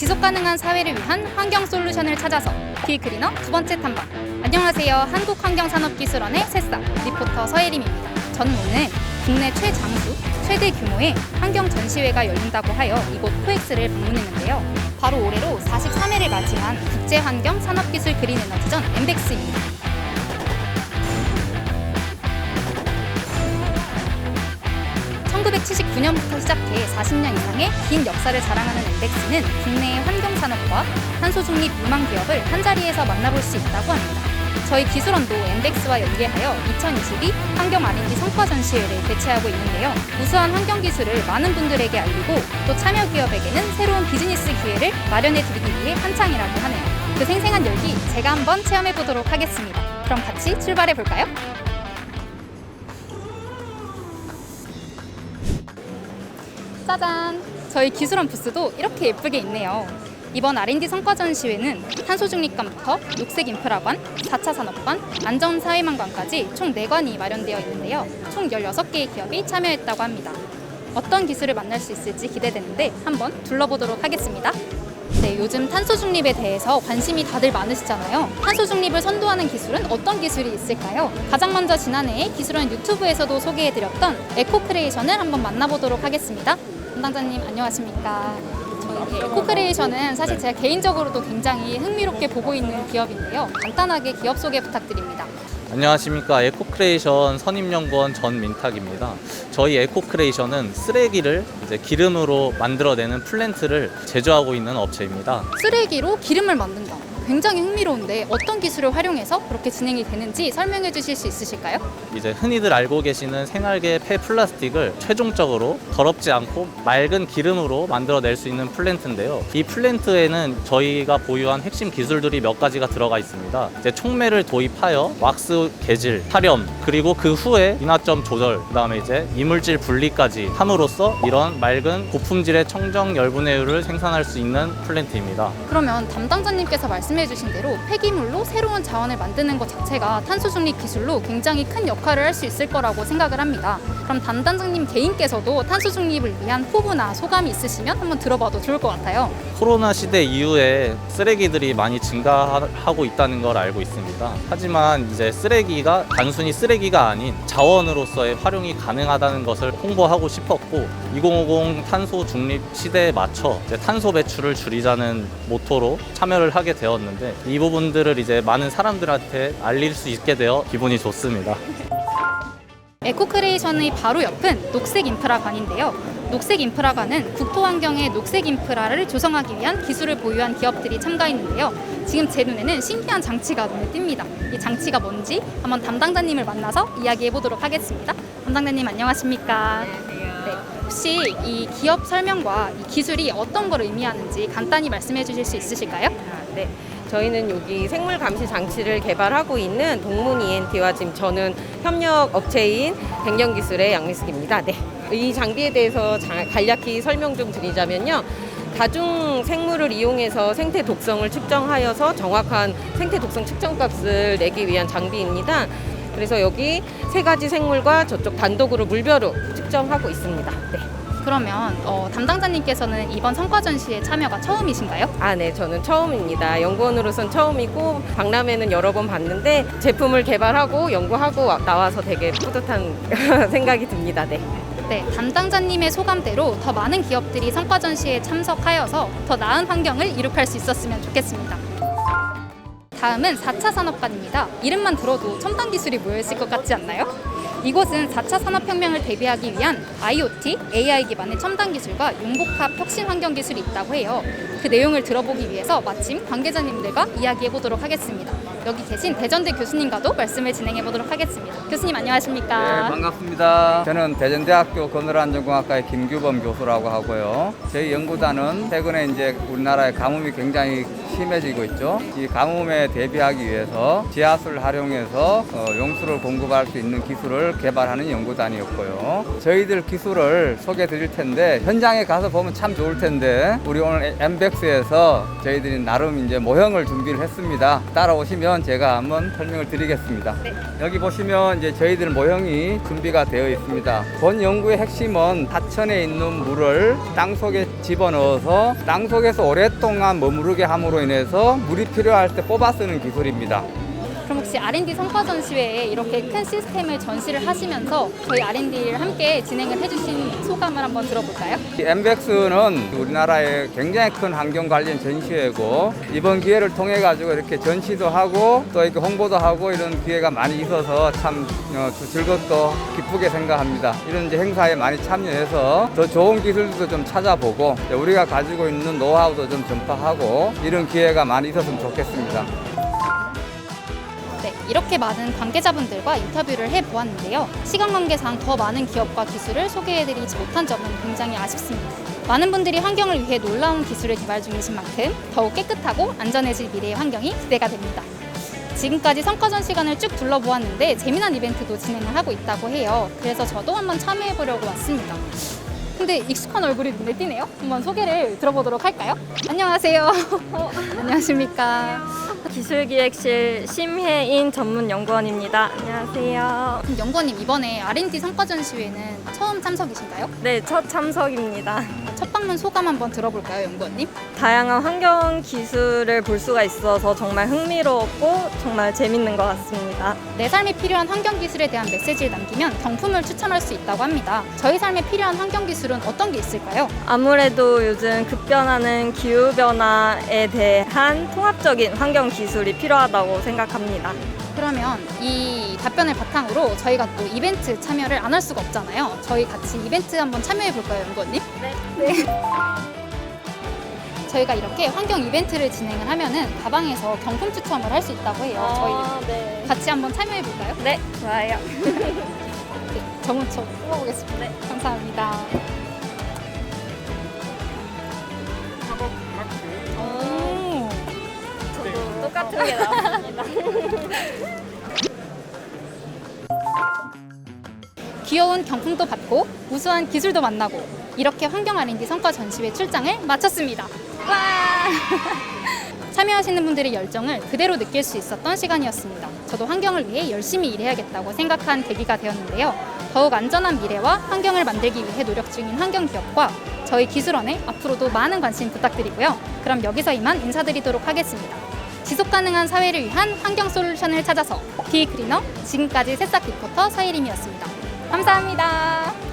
지속 가능한 사회를 위한 환경 솔루션을 찾아서 길크리너 두 번째 탐방. 안녕하세요. 한국환경산업기술원의 새싹 리포터 서예림입니다. 저는 오늘 국내 최장수, 최대 규모의 환경 전시회가 열린다고 하여 이곳 코엑스를 방문했는데요. 바로 올해로 43회를 맞이한 국제환경 산업기술 그린 에너지전 엠벡스입니다. (1979년부터) 시작해 (40년) 이상의 긴 역사를 자랑하는 엠벡스는 국내의 환경산업과 탄소 중 립 유망 기업을 한자리에서 만나볼 수 있다고 합니다. 저희 기술원도 엠벡스와 연계하여 2022 환경 R&D 성과 전시회를 개최하고 있는데요. 우수한 환경 기술을 많은 분들에게 알리고 또 참여 기업에게는 새로운 비즈니스 기회를 마련해 드리기 위해 한창이라고 하네요. 그 생생한 열기 제가 한번 체험해 보도록 하겠습니다. 그럼 같이 출발해 볼까요? 짜잔! 저희 기술원 부스도 이렇게 예쁘게 있네요. 이번 R&D 성과 전시회는 탄소 중립관부터 녹색 인프라관, 4차 산업관, 안전 사회망관까지 총 4관이 마련되어 있는데요. 총 16개의 기업이 참여했다고 합니다. 어떤 기술을 만날 수 있을지 기대되는데 한번 둘러보도록 하겠습니다. 네, 요즘 탄소 중립에 대해서 관심이 다들 많으시잖아요. 탄소 중립을 선도하는 기술은 어떤 기술이 있을까요? 가장 먼저 지난해에 기술원 유튜브에서도 소개해드렸던 에코 크레이션을 한번 만나보도록 하겠습니다. 담당자님 안녕하십니까? 저희 에코크레이션은 사실 제가 개인적으로도 굉장히 흥미롭게 보고 있는 기업인데요. 간단하게 기업 소개 부탁드립니다. 안녕하십니까 에코크레이션 선임연구원 전민탁입니다. 저희 에코크레이션은 쓰레기를 이제 기름으로 만들어내는 플랜트를 제조하고 있는 업체입니다. 쓰레기로 기름을 만든다. 굉장히 흥미로운데 어떤 기술을 활용해서 그렇게 진행이 되는지 설명해 주실 수 있으실까요? 이제 흔히들 알고 계시는 생활계 폐 플라스틱을 최종적으로 더럽지 않고 맑은 기름으로 만들어낼 수 있는 플랜트인데요. 이 플랜트에는 저희가 보유한 핵심 기술들이 몇 가지가 들어가 있습니다. 이제 촉매를 도입하여 왁스 개질, 탈염, 그리고 그 후에 인화점 조절, 그다음에 이제 이물질 분리까지 함으로써 이런 맑은 고품질의 청정 열분해유를 생산할 수 있는 플랜트입니다. 그러면 담당자님께서 말씀해 주신 대로 폐기물로 새로운 자원을 만드는 것 자체가 탄소 중립 기술로 굉장히 큰 역할을 할 수 있을 거라고 생각을 합니다. 그럼 담당자님 개인께서도 탄소 중립을 위한 포부나 소감이 있으시면 한번 들어봐도 좋을 것 같아요. 코로나 시대 이후에 쓰레기들이 많이 증가하고 있다는 걸 알고 있습니다. 하지만 이제 쓰레기가 단순히 쓰레기가 아닌 자원으로서의 활용이 가능하다는 것을 홍보하고 싶었고 2050 탄소 중립 시대에 맞춰 탄소 배출을 줄이자는 모토로 참여를 하게 되었는데 이 부분들을 이제 많은 사람들한테 알릴 수 있게 되어 기분이 좋습니다. 에코크레이션의 바로 옆은 녹색 인프라관인데요. 녹색 인프라관은 국토환경의 녹색 인프라를 조성하기 위한 기술을 보유한 기업들이 참가했는데요. 지금 제 눈에는 신기한 장치가 눈에 띕니다. 이 장치가 뭔지 한번 담당자님을 만나서 이야기해 보도록 하겠습니다. 담당자님 안녕하십니까? 네, 혹시 이 기업 설명과 이 기술이 어떤 걸 의미하는지 간단히 말씀해 주실 수 있으실까요? 아, 네. 저희는 여기 생물 감시 장치를 개발하고 있는 동문 ENT와 지금 저는 협력 업체인 백년기술의 양미숙입니다. 네. 이 장비에 대해서 자- 간략히 설명 좀 드리자면요. 다중 생물을 이용해서 생태 독성을 측정하여서 정확한 생태 독성 측정 값을 내기 위한 장비입니다. 그래서 여기 세 가지 생물과 저쪽 단독으로 물별로 측정하고 있습니다. 네. 그러면 어, 담당자님께서는 이번 성과 전시에 참여가 처음이신가요? 아, 네, 저는 처음입니다. 연구원으로선 처음이고 박람회는 여러 번 봤는데 제품을 개발하고 연구하고 와- 나와서 되게 뿌듯한 생각이 듭니다. 네. 네, 담당자님의 소감대로 더 많은 기업들이 성과 전시에 참석하여서 더 나은 환경을 이룩할 수 있었으면 좋겠습니다. 다음은 4차 산업관입니다. 이름만 들어도 첨단 기술이 모여있을 것 같지 않나요? 이곳은 4차 산업혁명을 대비하기 위한 IoT, AI 기반의 첨단 기술과 융복합 혁신 환경 기술이 있다고 해요. 그 내용을 들어보기 위해서 마침 관계자님들과 이야기해 보도록 하겠습니다. 여기 계신 대전대 교수님과도 말씀을 진행해 보도록 하겠습니다. 교수님 안녕하십니까? 네, 반갑습니다. 저는 대전대학교 건설안전공학과의 김규범 교수라고 하고요. 저희 연구단은 최근에 이제 우리나라의 가뭄이 굉장히 심해지고 있죠. 이 가뭄에 대비하기 위해서 지하수를 활용해서 어, 용수를 공급할 수 있는 기술을 개발하는 연구단이었고요. 저희들 기술을 소개해 드릴 텐데 현장에 가서 보면 참 좋을 텐데 우리 오늘 엠벡스에서 저희들이 나름 이제 모형을 준비를 했습니다. 따라오시면 주시면 제가 한번 설명을 드리겠습니다. 네. 여기 보시면 이제 저희들 모형이 준비가 되어 있습니다. 본 연구의 핵심은 하천에 있는 물을 땅 속에 집어넣어서 땅 속에서 오랫동안 머무르게 함으로 인해서 물이 필요할 때 뽑아 쓰는 기술입니다. 그럼 혹시 R&D 성과 전 시회에 이렇게 큰 시스템을 전시를 하시면서 저희 R&D를 함께 진행을 해주신 소감을 한번 들어볼까요? 이 엠벡스는 우리나라의 굉장히 큰 환경 관련 전시회고 이번 기회를 통해 가지고 이렇게 전시도 하고 또 이렇게 홍보도 하고 이런 기회가 많이 있어서 참 어, 즐겁고 기쁘게 생각합니다. 이런 이제 행사에 많이 참여해서 더 좋은 기술도 좀 찾아보고 우리가 가지고 있는 노하우도 좀 전파하고 이런 기회가 많이 있었으면 좋겠습니다. 네, 이렇게 많은 관계자분들과 인터뷰를 해보았는데요. 시간 관계상 더 많은 기업과 기술을 소개해드리지 못한 점은 굉장히 아쉽습니다. 많은 분들이 환경을 위해 놀라운 기술을 개발 중이신 만큼 더욱 깨끗하고 안전해질 미래의 환경이 기대가 됩니다. 지금까지 성과전 시간을 쭉 둘러보았는데 재미난 이벤트도 진행을 하고 있다고 해요. 그래서 저도 한번 참여해보려고 왔습니다. 근데 익숙한 얼굴이 눈에 띄네요. 한번 소개를 들어보도록 할까요? 안녕하세요. 안녕하십니까. 기술기획실 심혜인 전문 연구원입니다. 안녕하세요. 그럼 연구원님 이번에 R&D 성과 전 시회는 처음 참석이신가요? 네, 첫 참석입니다. 첫 방문 소감 한번 들어볼까요, 연구원님? 다양한 환경 기술을 볼 수가 있어서 정말 흥미로웠고 정말 재밌는 것 같습니다. 내 삶에 필요한 환경 기술에 대한 메시지를 남기면 경품을 추첨할 수 있다고 합니다. 저희 삶에 필요한 환경 기술은 어떤 게 있을까요? 아무래도 요즘 급변하는 기후 변화에 대한 통합적인 환경 기술이 필요하다고 생각합니다. 그러면 이 답변을 바탕으로 저희가 또 이벤트 참여를 안 할 수가 없잖아요. 저희 같이 이벤트 한번 참여해 볼까요, 연구원님? 네. 네. 저희가 이렇게 환경 이벤트를 진행을 하면은 가방에서 경품 추첨을 할 수 있다고 해요. 저희 네. 같이 한번 참여해 볼까요? 네, 좋아요. 네, 정우처 뽑아보겠습니다. 네, 감사합니다. 나왔습니다. 귀여운 경품도 받고 우수한 기술도 만나고 이렇게 환경 R&D 성과 전시회 출장을 마쳤습니다. 와! 참여하시는 분들의 열정을 그대로 느낄 수 있었던 시간이었습니다. 저도 환경을 위해 열심히 일해야겠다고 생각한 계기가 되었는데요. 더욱 안전한 미래와 환경을 만들기 위해 노력 중인 환경 기업과 저희 기술원에 앞으로도 많은 관심 부탁드리고요. 그럼 여기서 이만 인사드리도록 하겠습니다. 지속 가능한 사회를 위한 환경 솔루션을 찾아서 비크리너 지금까지 새싹 리포터 서예림이었습니다. 감사합니다.